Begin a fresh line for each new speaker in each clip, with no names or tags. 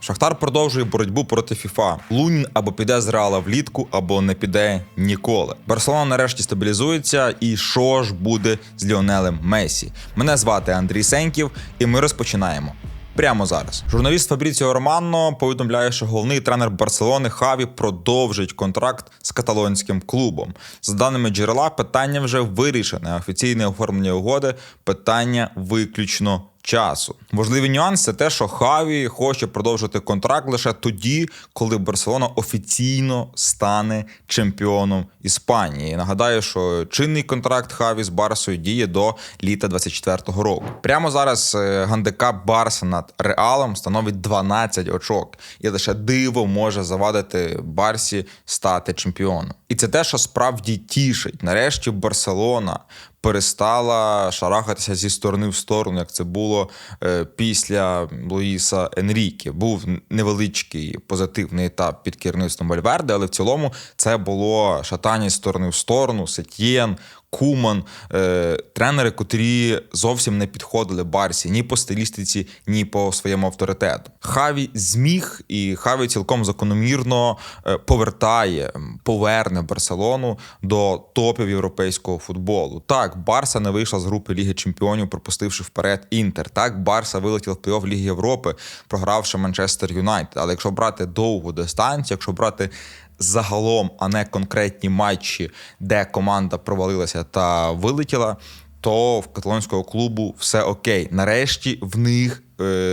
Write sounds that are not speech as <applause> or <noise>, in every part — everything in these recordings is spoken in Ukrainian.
Шахтар продовжує боротьбу проти ФІФА. Лунін або піде з Реала влітку, або не піде ніколи. Барселона нарешті стабілізується. І що ж буде з Ліонелем Месі? Мене звати Андрій Сеньків, і ми розпочинаємо. Прямо зараз журналіст Фабріціо Романно повідомляє, що головний тренер Барселони Хаві продовжить контракт з каталонським клубом. За даними джерела, питання вже вирішене. Офіційне оформлення угоди питання виключно часу. Важливий нюанс це те, що Хаві хоче продовжити контракт лише тоді, коли Барселона офіційно стане чемпіоном Іспанії. Нагадаю, що чинний контракт Хаві з Барсою діє до літа 24-го року. Прямо зараз е, гандикап Барса над Реалом становить 12 очок, і лише диво може завадити Барсі стати чемпіоном. І це те, що справді тішить. Нарешті Барселона перестала шарахатися зі сторони в сторону, як це було е, після Луїса Енріке. Був невеличкий позитивний етап під керівництвом Вальверде, але в цілому це було шатання з сторони в сторону, Сетєн. Куман, е, тренери, котрі зовсім не підходили Барсі ні по стилістиці, ні по своєму авторитету. Хаві зміг, і Хаві цілком закономірно е, повертає, поверне Барселону до топів європейського футболу. Так, Барса не вийшла з групи Ліги Чемпіонів, пропустивши вперед Інтер. Так, Барса вилетів в плей-офф Ліги Європи, програвши Манчестер Юнайтед. Але якщо брати довгу дистанцію, якщо брати загалом, а не конкретні матчі, де команда провалилася та вилетіла, то в каталонського клубу все окей. Нарешті в них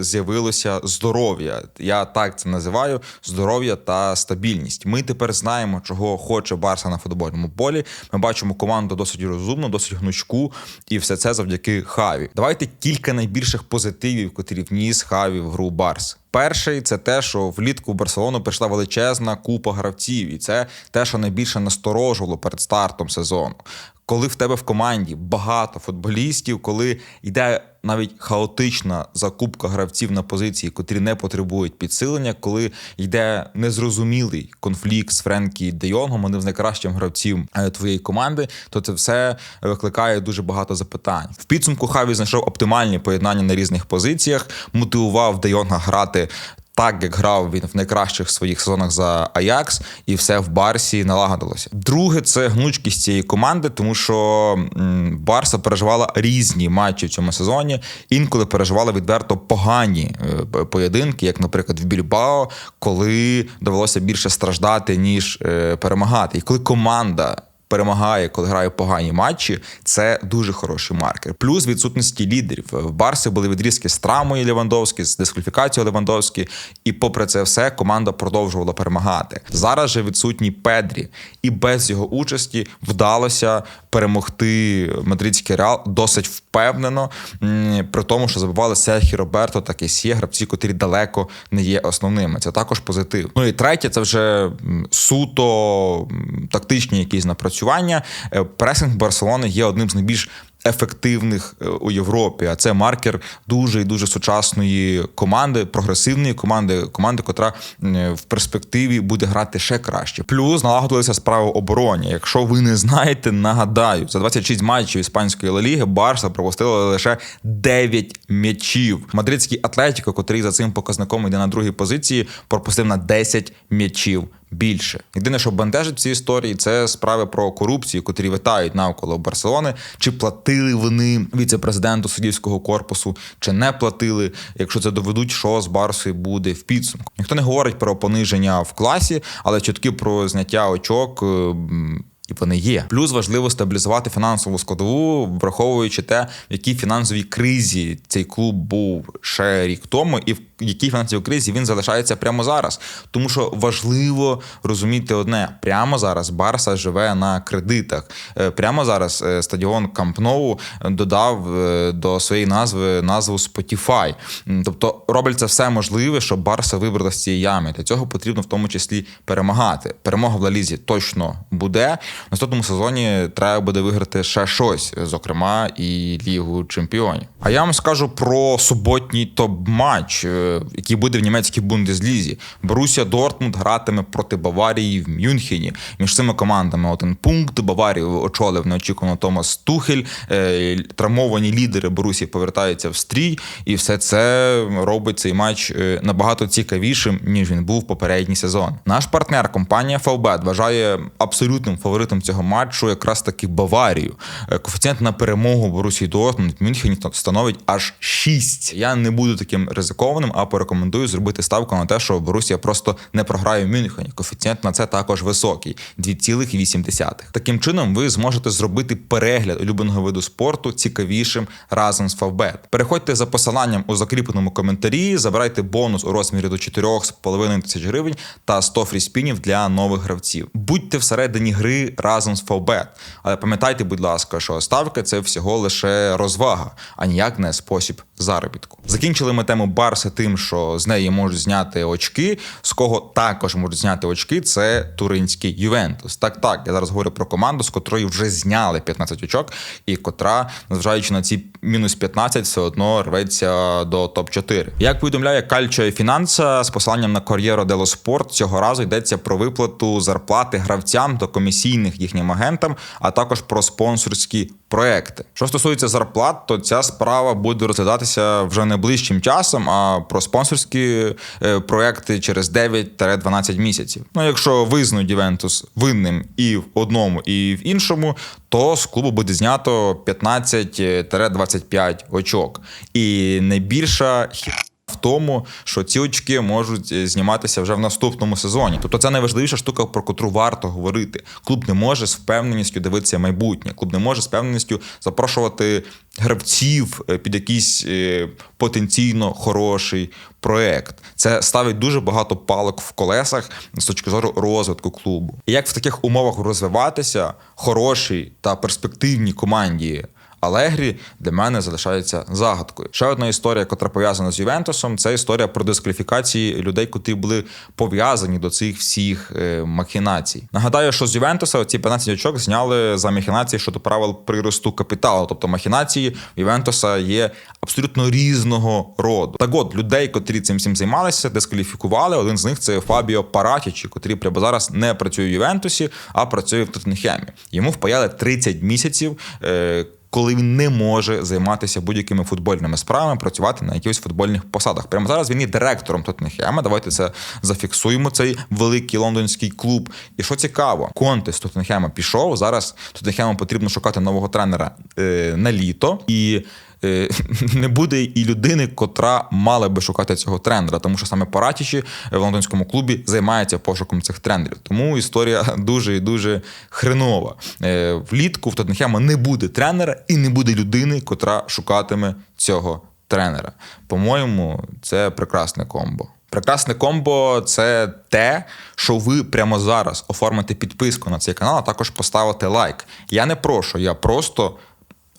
з'явилося здоров'я. Я так це називаю: здоров'я та стабільність. Ми тепер знаємо, чого хоче Барса на футбольному полі. Ми бачимо команду досить розумну, досить гнучку, і все це завдяки Хаві. Давайте кілька найбільших позитивів, котрі вніс Хаві в гру Барс. Перший це те, що влітку в Барселону прийшла величезна купа гравців, і це те, що найбільше насторожувало перед стартом сезону. Коли в тебе в команді багато футболістів, коли йде навіть хаотична закупка гравців на позиції, котрі не потребують підсилення, коли йде незрозумілий конфлікт з Френкі Де одним з найкращих гравців е, твоєї команди, то це все викликає дуже багато запитань. В підсумку Хаві знайшов оптимальні поєднання на різних позиціях, мотивував Де грати. Так як грав він в найкращих своїх сезонах за Аякс, і все в Барсі налагодилося. Друге, це гнучкість цієї команди, тому що Барса переживала різні матчі в цьому сезоні. Інколи переживала відверто погані е, поєдинки, як, наприклад, в Більбао, коли довелося більше страждати ніж е, перемагати. І коли команда перемагає, коли грає погані матчі, це дуже хороший маркер. Плюс відсутності лідерів. В Барсі були відрізки з травмою Левандовські, з дискваліфікацією Левандовські, і попри це все команда продовжувала перемагати. Зараз же відсутній Педрі, і без його участі вдалося перемогти мадридський реал досить впевнено, при тому, що забивали Серхі Роберто та Кесє, гравці, котрі далеко не є основними. Це також позитив. Ну і третє, це вже суто тактичні якісь напрацювання. Е, Пресинг Барселони є одним з найбільш ефективних е, у Європі. А це маркер дуже і дуже сучасної команди, прогресивної команди, команди, котра е, в перспективі буде грати ще краще. Плюс налагодилися справи обороні. Якщо ви не знаєте, нагадаю, за 26 матчів іспанської Ла Ліги Барса пропустила лише 9 м'ячів. Мадридський Атлетіко, котрий за цим показником йде на другій позиції, пропустив на 10 м'ячів більше. Єдине, що бентежить в цій історії, це справи про корупцію, котрі витають навколо Барселони. Чи платили вони віце-президенту суддівського корпусу, чи не платили. Якщо це доведуть, що з Барсою буде в підсумку. Ніхто не говорить про пониження в класі, але чутки про зняття очок. Е, І вони є. Плюс важливо стабілізувати фінансову складову, враховуючи те, в якій фінансовій кризі цей клуб був ще рік тому, і в якій фінансовій кризі він залишається прямо зараз. Тому що важливо розуміти одне: прямо зараз Барса живе на кредитах. Е, Прямо зараз е, стадіон Камп Ноу додав е, до своєї назви назву Spotify. Тобто робиться все можливе, щоб Барса вибрала з цієї ями. Для цього потрібно в тому числі перемагати. Перемога в Лалізі точно буде. В наступному сезоні треба буде виграти ще щось, зокрема і Лігу Чемпіонів. А я вам скажу про суботній топ-матч, е, який буде в німецькій бундеслізі. Борусія Дортмунд гратиме проти Баварії в Мюнхені. Між цими командами один пункт. Баварію очолив неочікувано Томас Тухель. Е, Травмовані лідери Борусії повертаються в стрій, і все це робить цей матч е, набагато цікавішим, ніж він був попередній сезон. Наш партнер, компанія Фавбет, вважає абсолютним фаворитом цього матчу якраз таки Баварію. Е, Коефіцієнт на перемогу Борусії Дортмунд Мюнхені становить аж 6. Я не буду таким ризикованим, а порекомендую зробити ставку на те, що Борусія просто не програє в Мюнхені. Коефіцієнт на це також високий 2,8. Таким чином, ви зможете зробити перегляд улюбленого виду спорту цікавішим разом з Фавбет. Переходьте за посиланням у закріпленому коментарі, забирайте бонус у розмірі до 4,5 тисяч гривень та 100 фріспінів для нових гравців. Будьте всередині гри разом з Фавбет. Але пам'ятайте, будь ласка, що ставка це всього лише розвага, а ніяк не спосіб заробітку. Закінчили ми тему Барси тим, що з неї можуть зняти очки. З кого також можуть зняти очки, це туринський Ювентус. Так, так, я зараз говорю про команду, з котрої вже зняли 15 очок, і котра, незважаючи на ці мінус 15, все одно рветься до топ 4 Як повідомляє Кальчо Фінанса з посиланням на Кор'єро Дело Спорт, цього разу йдеться про виплату зарплати гравцям та комісійних їхнім агентам, а також про спонсорські проекти. Що стосується зарплат, то ця справа буде розглядатися вже не ближчим часом, а про спонсорські е, проекти через 9-12 місяців. Ну, якщо визнуть Ювентус винним і в одному, і в іншому, то з клубу буде знято 15-25 очок. І найбільша хі в тому, що ці очки можуть е, зніматися вже в наступному сезоні. Тобто це найважливіша штука, про котру варто говорити. Клуб не може з впевненістю дивитися майбутнє. Клуб не може з впевненістю запрошувати гравців е, під якийсь е, потенційно хороший проект. Це ставить дуже багато палок в колесах з точки зору розвитку клубу. І як в таких умовах розвиватися хорошій та перспективній команді. Алегрі для мене залишається загадкою. Ще одна історія, яка пов'язана з Ювентусом, це історія про дискваліфікації людей, котрі були пов'язані до цих всіх е, махінацій. Нагадаю, що з Ювентуса ці 15 очок зняли за махінації щодо правил приросту капіталу. Тобто махінації Ювентуса є абсолютно різного роду. Так от людей, котрі цим всім займалися, дискваліфікували. Один з них це Фабіо Паратічі, котрий прямо зараз не працює в Ювентусі, а працює в Тоттенхемі. Йому впаяли 30 місяців. Е, коли він не може займатися будь-якими футбольними справами, працювати на якихось футбольних посадах. Прямо зараз він є директором Тоттенхема. Давайте це зафіксуємо. Цей великий лондонський клуб. І що цікаво, Конте з Тоттенхема пішов. Зараз Тоттенхему потрібно шукати нового тренера е, на літо і. Е, <laughs> не буде і людини, котра мала би шукати цього тренера, тому що саме Паратічі в лондонському клубі займається пошуком цих тренерів. Тому історія <laughs> дуже і дуже хренова. Е, влітку в Тоттенхема не буде тренера і не буде людини, котра шукатиме цього тренера. По-моєму, це прекрасне комбо. Прекрасне комбо це те, що ви прямо зараз оформите підписку на цей канал, а також поставите лайк. Я не прошу, я просто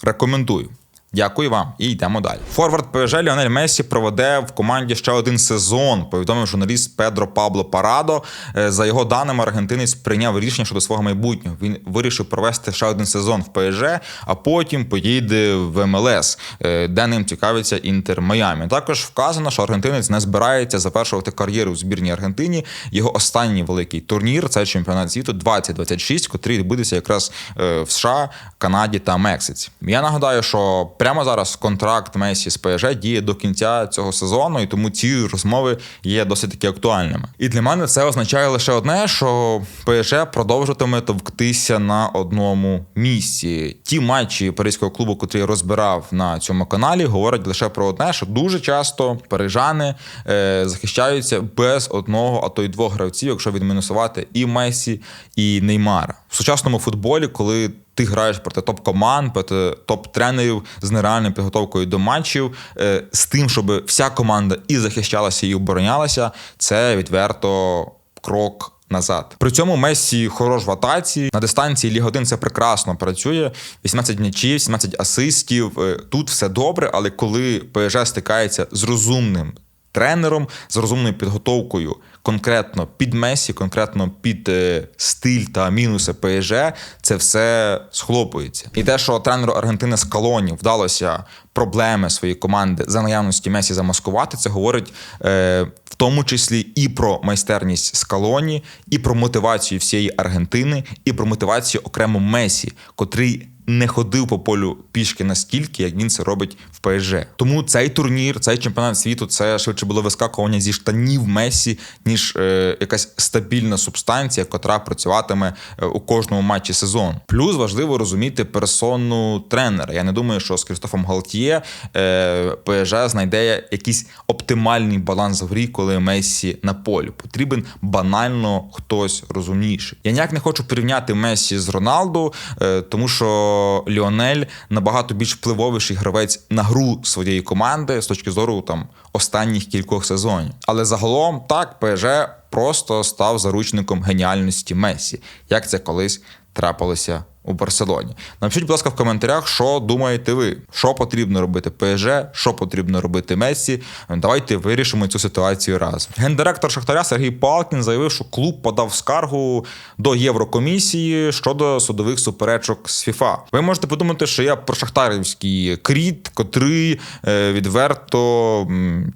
рекомендую. Дякую вам і йдемо далі. Форвард ПЖ Ліонель Месі проведе в команді ще один сезон. Повідомив журналіст Педро Пабло Парадо. Е, За його даними, аргентинець прийняв рішення щодо свого майбутнього. Він вирішив провести ще один сезон в ПСЖ, а потім поїде в МЛС, е, де ним цікавиться Інтер Майамі. Також вказано, що аргентинець не збирається завершувати кар'єру в збірній Аргентині. Його останній великий турнір це чемпіонат світу 2026, котрий відбудеться якраз е, в США, Канаді та Мексиці. Я нагадаю, що прямо зараз контракт Месі з ПСЖ діє до кінця цього сезону, і тому ці розмови є досить таки актуальними. І для мене це означає лише одне, що ПСЖ продовжуватиме товктися на одному місці. Ті матчі паризького клубу, котрий я розбирав на цьому каналі, говорять лише про одне, що дуже часто парижани е, захищаються без одного, а то й двох гравців, якщо відмінусувати і Месі, і Неймара в сучасному футболі, коли ти граєш проти топ-команд, проти топ-тренерів з нереальною підготовкою до матчів, е, з тим, щоб вся команда і захищалася, і оборонялася, це відверто крок. Назад при цьому Месі хорош в атаці на дистанції Ліг 1 це прекрасно працює. 18 м'ячів, 17 асистів. Е, Тут все добре, але коли ПСЖ стикається з розумним тренером з розумною підготовкою конкретно під Месі, конкретно під е, стиль та мінуси ПСЖ, це все схлопується. І те, що тренеру Аргентини Скалоні вдалося проблеми своєї команди за наявності Месі замаскувати, це говорить е, в тому числі і про майстерність Скалоні, і про мотивацію всієї Аргентини, і про мотивацію окремо Месі, котрий не ходив по полю пішки настільки, як він це робить в ПСЖ. Тому цей турнір, цей чемпіонат світу, це швидше було вискакування зі штанів Месі, ніж е, якась стабільна субстанція, котра працюватиме е, у кожному матчі сезону. Плюс важливо розуміти персону тренера. Я не думаю, що з Крістофом Галтіє е, ПСЖ знайде якийсь оптимальний баланс в грі, коли Месі на полі. Потрібен банально хтось розумніший. Я ніяк не хочу порівняти Месі з Роналду, е, тому що. Ліонель набагато більш впливовіший гравець на гру своєї команди з точки зору там останніх кількох сезонів. Але загалом так ПЖ просто став заручником геніальності Месі, як це колись трапилося у Барселоні. Напишіть, будь ласка, в коментарях, що думаєте ви, що потрібно робити ПСЖ, що потрібно робити Месі. Давайте вирішимо цю ситуацію разом. Гендиректор Шахтаря Сергій Палкін заявив, що клуб подав скаргу до Єврокомісії щодо судових суперечок з ФІФА. Ви можете подумати, що я про шахтарівський кріт, котрий е, відверто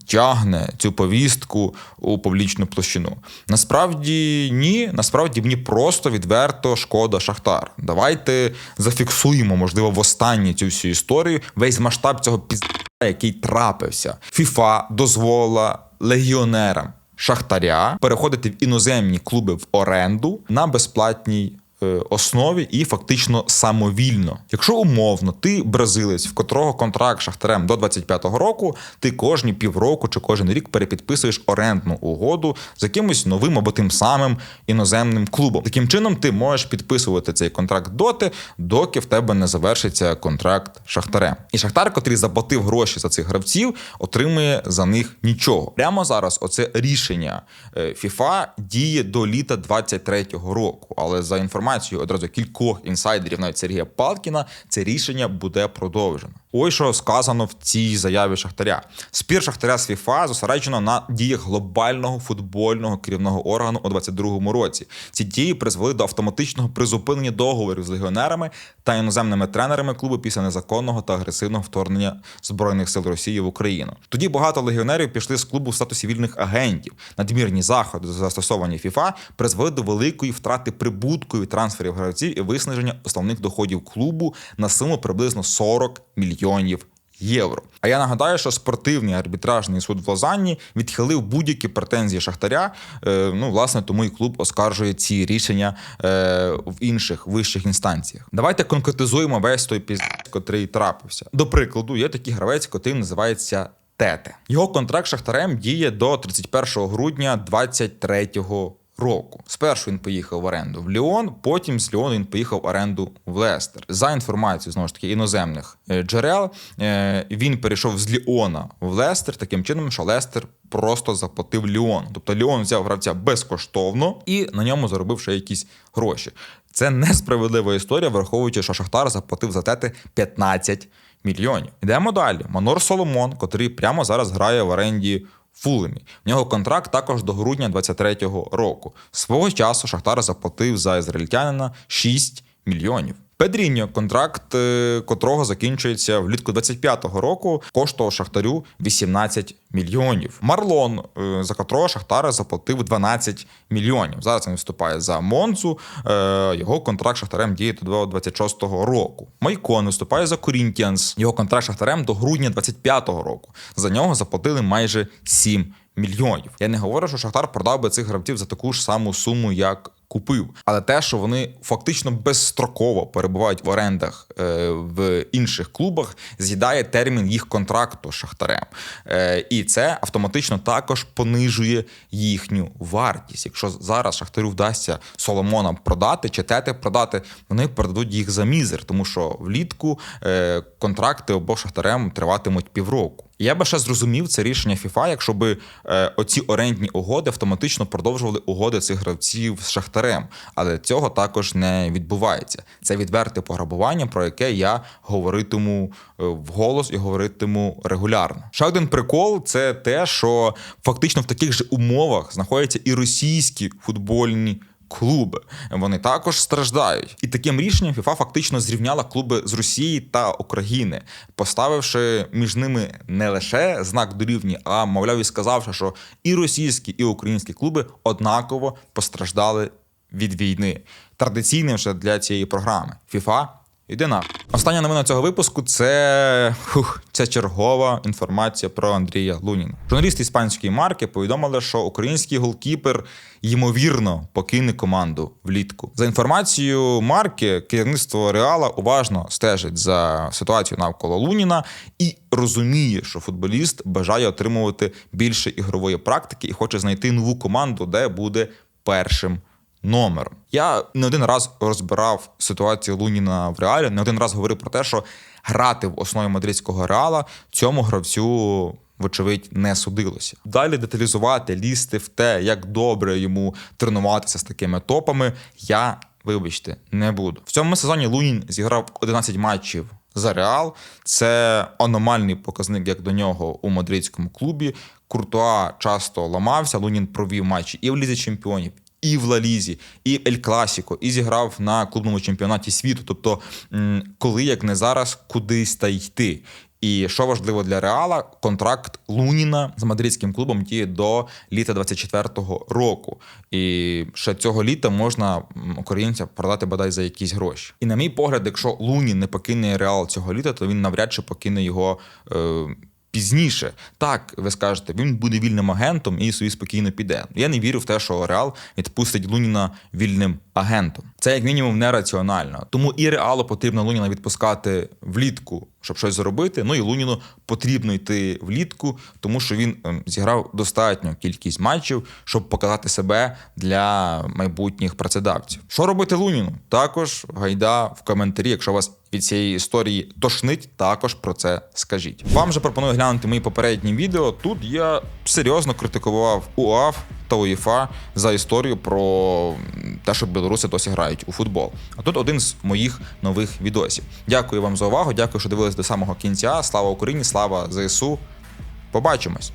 тягне цю повістку у публічну площину. Насправді ні, насправді мені просто відверто шкода Шахтар. Давайте давайте зафіксуємо, можливо, в останній цю всю історію весь масштаб цього пізда, який трапився. ФІФА дозволила легіонерам шахтаря переходити в іноземні клуби в оренду на безплатній. Е, основі і фактично самовільно. Якщо умовно ти бразилець, в котрого контракт шахтарем до 25-го року, ти кожні півроку чи кожен рік перепідписуєш орендну угоду з якимось новим або тим самим іноземним клубом. Таким чином, ти можеш підписувати цей контракт доти, доки в тебе не завершиться контракт шахтарем. І шахтар, котрий заплатив гроші за цих гравців, отримує за них нічого. Прямо зараз оце рішення FIFA е, діє до літа 23-го року, але за інформацією інформацією одразу кількох інсайдерів, навіть Сергія Палкіна, це рішення буде продовжено. Ось що сказано в цій заяві Шахтаря. Спір Шахтаря з ФІФА зосереджено на діях глобального футбольного керівного органу у 2022 році. Ці дії призвели до автоматичного призупинення договорів з легіонерами та іноземними тренерами клубу після незаконного та агресивного вторгнення збройних сил Росії в Україну. Тоді багато легіонерів пішли з клубу в статусі вільних агентів. Надмірні заходи застосовані ФІФА призвели до великої втрати прибутку від трансферів гравців і виснаження основних доходів клубу на суму приблизно 40 мільйонів. Євро. А я нагадаю, що спортивний арбітражний суд в Лозанні відхилив будь-які претензії Шахтаря. Е, ну, власне, тому і клуб оскаржує ці рішення е, в інших вищих інстанціях. Давайте конкретизуємо весь той піз, котрий трапився. До прикладу, є такий гравець, котрий називається Тете. Його контракт Шахтарем діє до 31 грудня 2023 року. Спершу він поїхав в оренду в Ліон, потім з Ліону він поїхав в оренду в Лестер. За інформацією знову ж таки іноземних е, джерел. Е, він перейшов з Ліона в Лестер таким чином, що Лестер. Просто заплатив Ліон. Тобто Ліон взяв гравця безкоштовно і на ньому заробив ще якісь гроші. Це несправедлива історія, враховуючи, що Шахтар заплатив за тети 15 мільйонів. Йдемо далі. Манор Соломон, котрий прямо зараз грає в оренді Фулемі. В нього контракт також до грудня 23-го року. Свого часу Шахтар заплатив за ізраїльтянина 6 мільйонів. Педріньо, контракт е, котрого закінчується влітку 25-го року, коштував Шахтарю 18 мільйонів. Марлон, е, за котрого Шахтар заплатив 12 мільйонів. Зараз він виступає за Монцу. Е, його контракт Шахтарем діє до 26-го року. Майкон виступає за Корінтіанс. Його контракт Шахтарем до грудня 25-го року. За нього заплатили майже 7 мільйонів. Я не говорю, що Шахтар продав би цих гравців за таку ж саму суму, як купив. Але те, що вони фактично безстроково перебувають в орендах е, в інших клубах, з'їдає термін їх контракту з шахтарем. Е, і це автоматично також понижує їхню вартість. Якщо зараз шахтарю вдасться Соломона продати чи тети продати, вони продадуть їх за мізер, тому що влітку е, контракти обох шахтарем триватимуть півроку. Я би ще зрозумів це рішення FIFA, якщо би оці орендні угоди автоматично продовжували угоди цих гравців з Шахтарем. Але цього також не відбувається. Це відверте пограбування, про яке я говоритиму е, вголос і говоритиму регулярно. Ще один прикол це те, що фактично в таких же умовах знаходяться і російські футбольні. Клуби вони також страждають, і таким рішенням FIFA фактично зрівняла клуби з Росії та України, поставивши між ними не лише знак дорівні, а мовляв і сказавши, що і російські, і українські клуби однаково постраждали від війни. Традиційним ще для цієї програми FIFA Іди на остання новина цього випуску це фух, це чергова інформація про Андрія Луніна. Журналісти іспанської марки повідомили, що український голкіпер ймовірно покине команду влітку. За інформацією марки, керівництво Реала уважно стежить за ситуацією навколо Луніна і розуміє, що футболіст бажає отримувати більше ігрової практики і хоче знайти нову команду, де буде першим номером. Я не один раз розбирав ситуацію Луніна в реалі, не один раз говорив про те, що грати в основі мадридського реала цьому гравцю. Вочевидь, не судилося. Далі деталізувати, лізти в те, як добре йому тренуватися з такими топами, я, вибачте, не буду. В цьому сезоні Лунін зіграв 11 матчів за реал. Це аномальний показник, як до нього у мадридському клубі. Куртуа часто ламався. Лунін провів матчі і в Лізі Чемпіонів, і в Лалізі, і Ель Класіко, і зіграв на клубному чемпіонаті світу. Тобто, коли як не зараз, кудись та йти. І що важливо для Реала, контракт Луніна з мадридським клубом діє до літа 24-го року. І ще цього літа можна українця продати бодай за якісь гроші. І на мій погляд, якщо Лунін не покине Реал цього літа, то він навряд чи покине його. Е- Пізніше, так ви скажете, він буде вільним агентом і собі спокійно піде. Я не вірю в те, що Реал відпустить Луніна вільним агентом. Це як мінімум нераціонально. Тому і Реалу потрібно Луніна відпускати влітку, щоб щось зробити. Ну і Луніну потрібно йти влітку, тому що він ем, зіграв достатню кількість матчів, щоб показати себе для майбутніх працедавців. Що робити Луніну? Також гайда в коментарі, якщо вас від цієї історії тошнить, також про це скажіть. Вам же пропоную глянути мої попередні відео. Тут я серйозно критикував УАФ та УЄФА за історію про те, що білоруси досі грають у футбол. А тут один з моїх нових відосів. Дякую вам за увагу. Дякую, що дивились до самого кінця. Слава Україні! Слава ЗСУ! Побачимось!